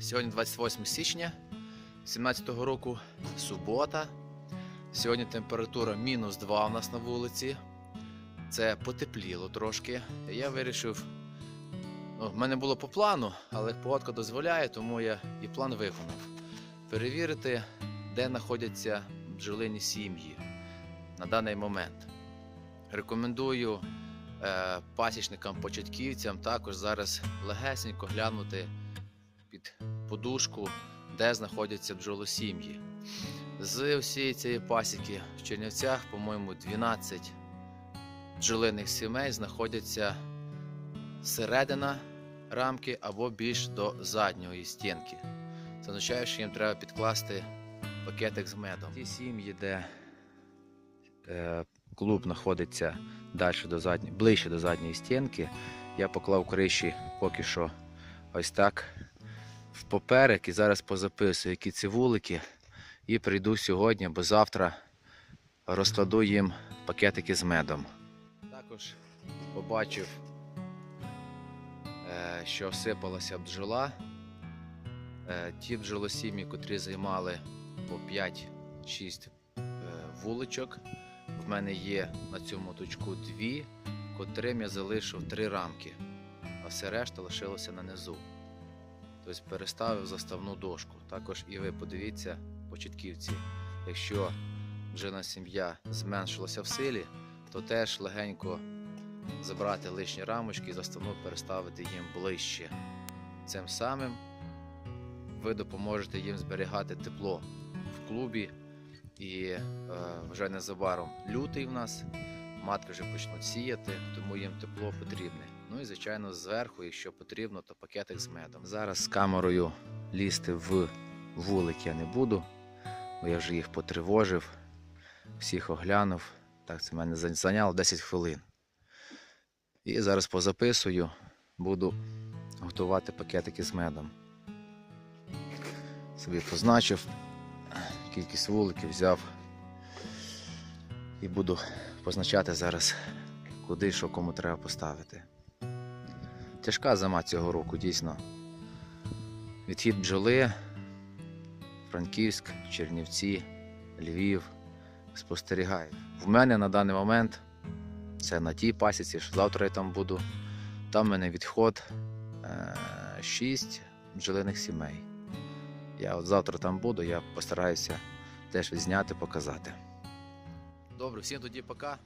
Сьогодні 28 січня 2017 року, субота. Сьогодні температура мінус 2 у нас на вулиці. Це потепліло трошки. Я вирішив. Ну, в мене було по плану, але погодка дозволяє, тому я і план виконав. Перевірити, де знаходяться бджолині сім'ї на даний момент. Рекомендую е, пасічникам-початківцям також зараз легесенько глянути під подушку, де знаходяться бджолосім'ї. З усієї цієї пасіки в Чернівцях, по-моєму, 12 бджолиних сімей знаходяться середина рамки або більш до задньої стінки. Це означає, що їм треба підкласти пакетик з медом. Ті сім'ї, де е, клуб знаходиться далі до задні, ближче до задньої стінки, я поклав криші поки що ось так в поперек і зараз позаписую, які ці вулики, і прийду сьогодні, бо завтра розкладу їм пакетики з медом. Також побачив, е, що всипалася бджола. Е, Ті бджолосім'ї, котрі займали по 5-6 е, вуличок. В мене є на цьому точку дві, котрим я залишив три рамки, а все решта лишилося на низу. Тобто переставив заставну дошку. Також і ви подивіться, початківці, якщо бджолина сім'я зменшилася в силі, то теж легенько забрати лишні рамочки і заставну переставити їм ближче. Цим самим ви допоможете їм зберігати тепло в клубі. І е, вже незабаром лютий в нас, матки вже почнуть сіяти, тому їм тепло потрібне. Ну і звичайно, зверху, якщо потрібно, то пакетик з медом. Зараз з камерою лізти в вулик я не буду, бо я вже їх потривожив, всіх оглянув. Так, це мене зайняло 10 хвилин. І зараз позаписую, буду готувати пакетики з медом. Собі позначив кількість вуликів взяв і буду позначати зараз, куди що кому треба поставити. Тяжка зима цього року, дійсно. Відхід бджоли, Франківськ, Чернівці, Львів. Спостерігаю. В мене на даний момент це на тій пасіці, що завтра я там буду. Там в мене відход 6 бджолиних сімей. Я от завтра там буду, я постараюся теж відзняти, показати. Добре, всім тоді пока.